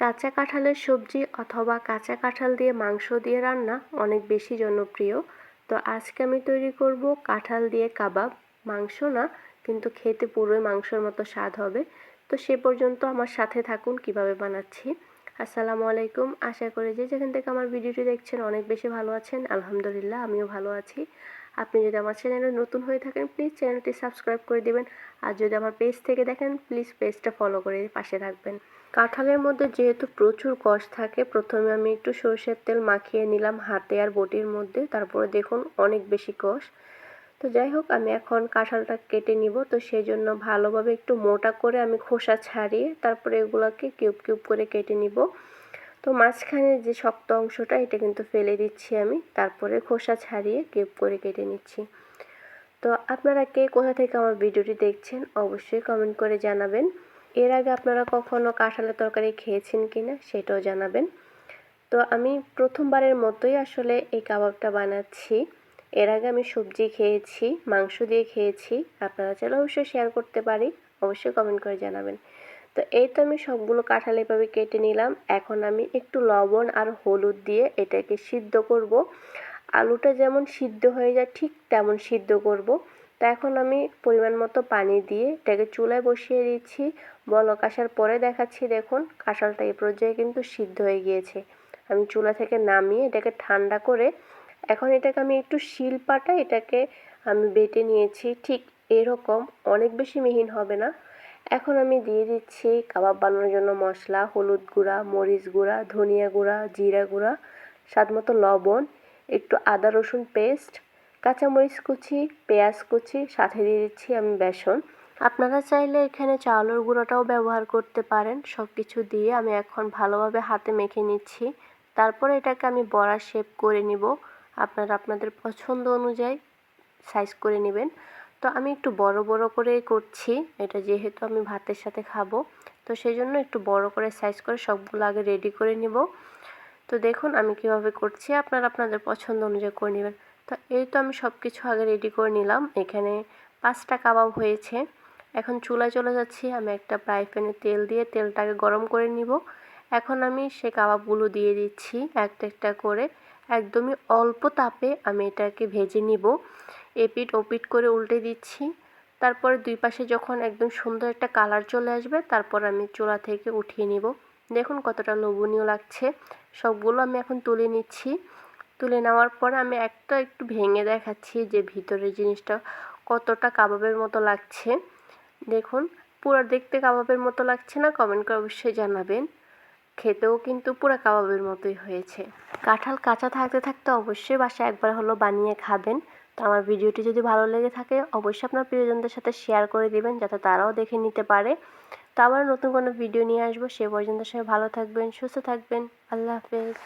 কাঁচা কাঁঠালের সবজি অথবা কাঁচা কাঁঠাল দিয়ে মাংস দিয়ে রান্না অনেক বেশি জনপ্রিয়। তো আজকে আমি তৈরি করব কাঁঠাল দিয়ে কাবাব। মাংস না, কিন্তু খেতে পুরোই মাংসর মতো স্বাদ হবে। তো সে পর্যন্ত আমার সাথে থাকুন, কীভাবে বানাচ্ছি। আসসালামু আলাইকুম। আশা করি যে যেখান থেকে আমার ভিডিওটি দেখছেন অনেক বেশি ভালো আছেন। আলহামদুলিল্লাহ, আমিও ভালো আছি। আপনি যদি আমার চ্যানেলে নতুন হয়ে থাকেন প্লিজ চ্যানেলটি সাবস্ক্রাইব করে দিবেন। আর যদি আমার পেজ থেকে দেখেন প্লিজ পেজটা ফলো করে পাশে থাকবেন। কাঁঠালের মধ্যে যেহেতু প্রচুর কষ থাকে, প্রথমে আমি একটু সরষের তেল মাখিয়ে নিলাম হাতে আর বটির মধ্যে, তারপরে দেখুন অনেক বেশি কষ। তো যাই হোক, আমি এখন কাঁঠালটা কেটে নিব। তো সেই জন্য ভালোভাবে একটু মোটা করে আমি খোসা ছাড়িয়ে তারপরে এগুলোকে কিউব কিউব করে কেটে নিব। তো মাঝখানে যে শক্ত অংশটা, এটা কিন্তু ফেলে দিচ্ছি আমি। তারপরে খোসা ছাড়িয়ে কিউব করে কেটে নিচ্ছি। তো আপনারা কে কোথা থেকে আমার ভিডিওটি দেখছেন, অবশ্যই কমেন্ট করে জানাবেন। এর আগে আপনারা কখনো কাঁঠালের তরকারি খেয়েছেন কি না সেটাও জানাবেন। তো আমি প্রথমবারের মতোই আসলে এই কাবাবটা বানাচ্ছি। এর আগে আমি সবজি খেয়েছি, মাংস দিয়ে খেয়েছি। আপনারা চাইলে অবশ্যই শেয়ার করতে পারি, অবশ্যই কমেন্ট করে জানাবেন। তো এই তো আমি সবগুলো কাঁঠাল এভাবে কেটে নিলাম। এখন আমি একটু লবণ আর হলুদ দিয়ে এটাকে সিদ্ধ করব। আলুটা যেমন সিদ্ধ হয়ে যায় ঠিক তেমন সিদ্ধ করব। তো এখন আমি পরিমাণ মতো পানি দিয়ে এটাকে চুলায় বসিয়ে দিচ্ছি। বলক আসার পরে দেখাচ্ছি, দেখুন কাঁঠালটা এই পর্যায়ে কিন্তু সিদ্ধ হয়ে গিয়েছে। আমি চুলা থেকে নামিয়ে এটাকে ঠান্ডা করে এখন এটাকে আমি একটু শিল পাটা এটাকে আমি বেটে নিয়েছি। ঠিক এরকম, অনেক বেশি মিহিন হবে না। এখন আমি দিয়ে দিচ্ছি কাবাব বানানোর জন্য মশলা, হলুদ গুঁড়া, মরিচ গুঁড়া, ধনিয়া গুঁড়া, জিরা গুঁড়া, স্বাদ মতো লবণ, একটু আদা রসুন পেস্ট কাঁচামরিচ কুচি, পেঁয়াজ কুচি, সাথে দিয়ে দিচ্ছি আমি বেসন। আপনারা চাইলে এখানে চাউলের গুঁড়োটাও ব্যবহার করতে পারেন। সব কিছু দিয়ে আমি এখন ভালোভাবে হাতে মেখে নিচ্ছি। তারপরে এটাকে আমি বড়া শেপ করে নিব। আপনারা আপনাদের পছন্দ অনুযায়ী সাইজ করে নেবেন। তো আমি একটু বড় বড় করে করছি। এটা যেহেতু আমি ভাতের সাথে খাব। তো সেই জন্য একটু বড় করে সাইজ করে সবগুলো আগে রেডি করে নিব। তো দেখুন আমি কীভাবে করছি। আপনারা আপনাদের পছন্দ অনুযায়ী করে নেবেন। তো এই তো আমি সব কিছু আগে রেডি করে নিলাম। এখানে পাঁচটা কাবাব হয়েছে। এখন চুলায় চলে যাচ্ছি। আমি একটা ফ্রাই প্যানে তেল দিয়ে তেলটাকে গরম করে নিব। এখন আমি সে কাবাবগুলো দিয়ে দিচ্ছি একটা একটা করে। একদমই অল্প তাপে আমি এটাকে ভেজে নিব। এপিট ওপিট করে উল্টে দিচ্ছি। তারপরে দুই পাশে যখন একদম সুন্দর একটা কালার চলে আসবে, তারপর আমি চুলা থেকে উঠিয়ে নিব। দেখুন কতটা লোভনীয় লাগছে। সবগুলো আমি এখন তুলে নিচ্ছি। তুলে নেওয়ার পরে আমি একটা একটু ভেঙে দেখাচ্ছি যে ভিতরের জিনিসটা কতটা কাবাবের মতো লাগছে। দেখুন, পুরো দেখতে কাবাবের মতো লাগছে না? কমেন্ট করে অবশ্যই জানাবেন। খেতেও কিন্তু পুরো কাবাবের মতোই হয়েছে। কাঁঠাল কাঁচা থাকতে থাকতে অবশ্যই বাসায় একবার হলো বানিয়ে খাবেন। তো আমার ভিডিওটি যদি ভালো লেগে থাকে, অবশ্যই আপনার প্রিয়জনদের সাথে শেয়ার করে দেবেন, যাতে তারাও দেখে নিতে পারে। তো আবার নতুন কোনো ভিডিও নিয়ে আসব, সে পর্যন্ত সবাই ভালো থাকবেন, সুস্থ থাকবেন। আল্লাহ হাফেজ।